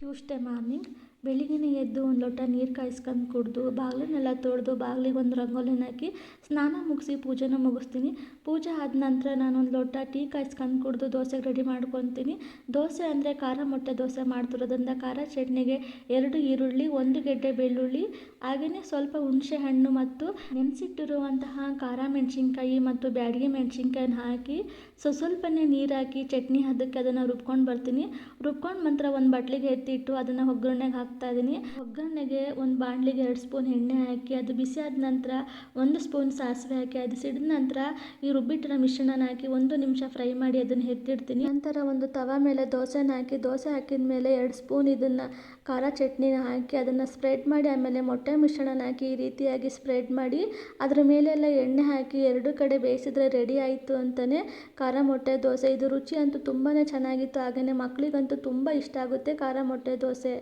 Tuesday morning ಬೆಳಿಗ್ಗೆನೇ ಎದ್ದು ಒಂದು ಲೋಟ ನೀರು ಕಾಯಿಸ್ಕೊಂಡು ಕುಡಿದು, ಬಾಗಿಲನ್ನೆಲ್ಲ ತೊಳೆದು, ಬಾಗಿಲಿಗೆ ಒಂದು ರಂಗೋಲಿನ ಹಾಕಿ ಸ್ನಾನ ಮುಗಿಸಿ ಪೂಜೆನ ಮುಗಿಸ್ತೀನಿ. ಪೂಜೆ ಆದ ನಂತರ ನಾನು ಒಂದು ಲೋಟ ಟೀ ಕಾಯಿಸ್ಕೊಂಡು ಕುಡಿದು ದೋಸೆಗೆ ರೆಡಿ ಮಾಡ್ಕೊತೀನಿ. ದೋಸೆ ಅಂದರೆ ಖಾರ ಮೊಟ್ಟೆ ದೋಸೆ ಮಾಡ್ತಿರೋದ್ರಿಂದ ಖಾರ ಚಟ್ನಿಗೆ ಎರಡು ಈರುಳ್ಳಿ, ಒಂದು ಗೆಡ್ಡೆ ಬೆಳ್ಳುಳ್ಳಿ ಹಾಗೆಯೇ ಸ್ವಲ್ಪ ಹುಣಸೆ ಹಣ್ಣು ಮತ್ತು ನೆನೆಸಿಟ್ಟಿರುವಂತಹ ಖಾರ ಮೆಣಸಿನ್ಕಾಯಿ ಮತ್ತು ಬ್ಯಾಡಗಿ ಮೆಣಸಿನ್ಕಾಯಿನ ಹಾಕಿ ಸೊ, ಸ್ವಲ್ಪನೇ ನೀರು ಹಾಕಿ ಚಟ್ನಿ ಅದಕ್ಕೆ ಅದನ್ನು ರುಬ್ಕೊಂಡು ಬರ್ತೀನಿ. ರುಬ್ಕೊಂಡು ನಂತರ ಒಂದು ಬಟ್ಲಿಗೆ ಎತ್ತಿಟ್ಟು ಅದನ್ನು ಒಗ್ಗರಣೆಗೆ ಹಾಕ್ತಾ ಇದ್ದೀನಿ. ಒಗ್ಗರಣೆಗೆ ಒಂದು ಬಾಣಲಿಗೆ ಎರಡು ಸ್ಪೂನ್ ಎಣ್ಣೆ ಹಾಕಿ, ಅದು ಬಿಸಿ ಆದ ನಂತರ ಒಂದು ಸ್ಪೂನ್ ಸಾಸಿವೆ ಹಾಕಿ, ಅದು ಸಿಡಿದ ನಂತರ ಈ ರುಬ್ಬಿಟ್ಟಿರೋ ಮಿಶ್ರಣನ ಹಾಕಿ ಒಂದು ನಿಮಿಷ ಫ್ರೈ ಮಾಡಿ ಅದನ್ನು ಎತ್ತಿಡ್ತೀನಿ. ನಂತರ ಒಂದು ತವ ಮೇಲೆ ದೋಸೆನ ಹಾಕಿ, ದೋಸೆ ಹಾಕಿದ ಮೇಲೆ ಎರಡು ಸ್ಪೂನ್ ಇದನ್ನು ಖಾರ ಚಟ್ನಿನ ಹಾಕಿ, ಅದನ್ನು ಸ್ಪ್ರೆಡ್ ಮಾಡಿ, ಆಮೇಲೆ ಮೊಟ್ಟೆ ಮಿಶ್ರಣನ ಹಾಕಿ ಈ ರೀತಿಯಾಗಿ ಸ್ಪ್ರೆಡ್ ಮಾಡಿ, ಅದರ ಮೇಲೆಲ್ಲ ಎಣ್ಣೆ ಹಾಕಿ ಎರಡು ಕಡೆ ಬೇಯಿಸಿದ್ರೆ ರೆಡಿ ಆಯಿತು ಅಂತಲೇ ಖಾರ ಮೊಟ್ಟೆ, ದೋಸೆ, ಇದು ರುಚಿ ಅಂತೂ ತುಂಬಾ ಚೆನ್ನಾಗಿತ್ತು ಹಾಗೆಯೇ ಮಕ್ಕಳಿಗಂತೂ ತುಂಬ ಇಷ್ಟ ಆಗುತ್ತೆ ಖಾರ ಮೊಟ್ಟೆ, ದೋಸೆ.